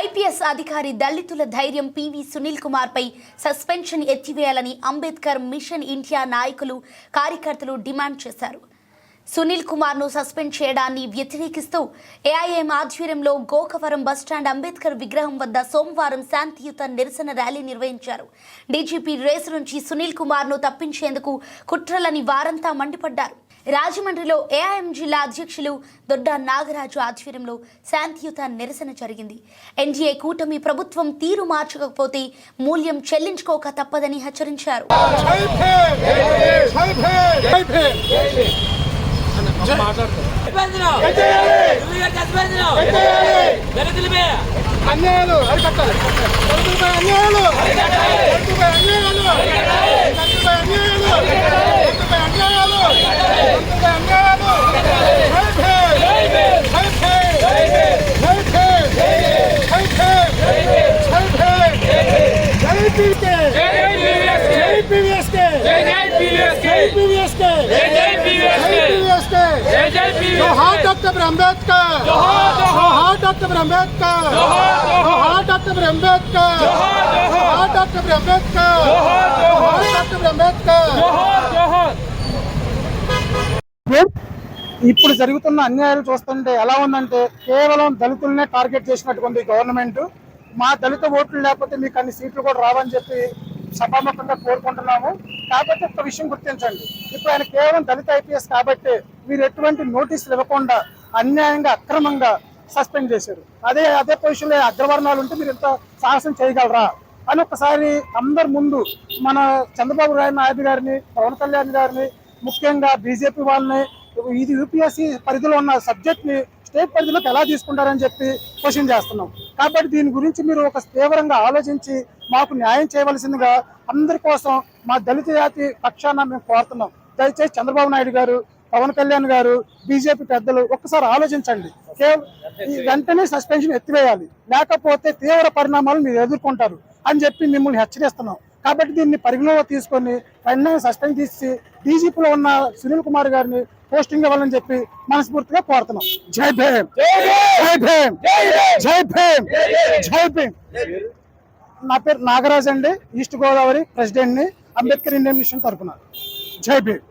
IPS అధికారి దళితుల ధైర్యం పివి సునీల్ కుమార్ పై సస్పెన్షన్ ఎత్తివేయాలని అంబేద్కర్ మిషన్ ఇండియా నాయకులు కార్యకర్తలు డిమాండ్ చేశారు. సునీల్ కుమార్ను సస్పెండ్ చేయడాన్ని వ్యతిరేకిస్తూ ఏఐఎం ఆధ్వర్యంలో గోకవరం బస్టాండ్ అంబేద్కర్ విగ్రహం వద్ద సోమవారం శాంతియుత నిరసన ర్యాలీ నిర్వహించారు. డీజీపీ రేసు నుంచి సునీల్ కుమార్ను తప్పించేందుకు కుట్రలని వారంతా మండిపడ్డారు. రాజమండ్రిలో ఏఐఎం జిల్లా అధ్యక్షులు దొడ్డ నాగరాజు ఆధ్వర్యంలో శాంతియుత నిరసన జరిగింది. ఎన్డీఏ కూటమి ప్రభుత్వం తీరు మార్చకపోతే మూల్యం చెల్లించుకోక తప్పదని హెచ్చరించారు. జై భీమ్ జై భీమ్ జై భీమ్ చచ్చిపోయిందిరావు. నువ్వు ఇక చచ్చిపోయిందిరావు. వెనకలిపే. అన్యాయాలు అరికట్టాలి దళితులపై అన్యాయాలు దళితులపై అన్యాయాలు దళితులపై అన్యాయాలు దళితులపై అన్యాయాలు దళితులపై అన్యాయాలు జై భీమ్ జై భీమ్ జై భీమ్ జై భీమ్ జై భీమ్ జై పీవీఎస్కే జై పీవీఎస్కే జై పీవీఎస్కే జై పీవీఎస్కే జై పీవీఎస్కే జోహార్ డాక్టర్ అంబేద్కర్ జోహార్ డాక్టర్ అంబేద్కర్ జోహార్ డాక్టర్ అంబేద్కర్ జోహార్ డాక్టర్ అంబేద్కర్ జోహార్ డాక్టర్ అంబేద్కర్ ఇప్పుడు జరుగుతున్న అన్యాయాలు చూస్తుంటే ఎలా ఉందంటే కేవలం దళితులనే టార్గెట్ చేసినట్టుగా ఉంది గవర్నమెంట్. మా దళిత ఓట్లు లేకపోతే మీకు అన్ని సీట్లు కూడా రావని చెప్పి సభాముఖంగా కోరుకుంటున్నాము. కాబట్టి ఒక విషయం గుర్తించండి. ఇప్పుడు ఆయన కేవలం దళిత ఐపీఎస్ కాబట్టి మీరు ఎటువంటి నోటీసులు ఇవ్వకుండా అన్యాయంగా అక్రమంగా సస్పెండ్ చేశారు. అదే అదే పొజిషన్లో అగ్రవర్ణాలు ఉంటే మీరు ఇంత సాహసం చేయగలరా? అని ఒకసారి అందరి ముందు మన చంద్రబాబు నాయుడు గారిని పవన్ కళ్యాణ్ గారిని ముఖ్యంగా బీజేపీ వాళ్ళని ఇది యూపీఎస్సీ పరిధిలో ఉన్న సబ్జెక్ట్ని స్టేట్ పరిధిలోకి ఎలా తీసుకుంటారని చెప్పి క్వశ్చన్ చేస్తున్నాం. కాబట్టి దీని గురించి మీరు ఒక తీవ్రంగా ఆలోచించి మాకు న్యాయం చేయవలసిందిగా అందరి కోసం మా దళిత జాతి పక్షాన మేము కోరుతున్నాం. దయచేసి చంద్రబాబు నాయుడు గారు పవన్ కళ్యాణ్ గారు బీజేపీ పెద్దలు ఒక్కసారి ఆలోచించండి. వెంటనే సస్పెన్షన్ ఎత్తివేయాలి. లేకపోతే తీవ్ర పరిణామాలు మీరు ఎదుర్కొంటారు అని చెప్పి మిమ్మల్ని హెచ్చరిస్తున్నాం. కాబట్టి దీన్ని పరిగణలో తీసుకొని వెంటనే సస్పెండ్ చేసి డీజీపీలో ఉన్న సునీల్ కుమార్ గారిని పోస్టింగ్ ఇవ్వాలని చెప్పి మనస్ఫూర్తిగా కోరుతున్నాం. జై భీమ్. జై భీమ్. జై భీమ్. జై భీమ్. నా పేరు నాగరాజ్ అండి ఈస్ట్ గోదావరి ప్రెసిడెంట్ని అంబేద్కర్ ఇండియన్ మిషన్ తరపున. జై భీమ్.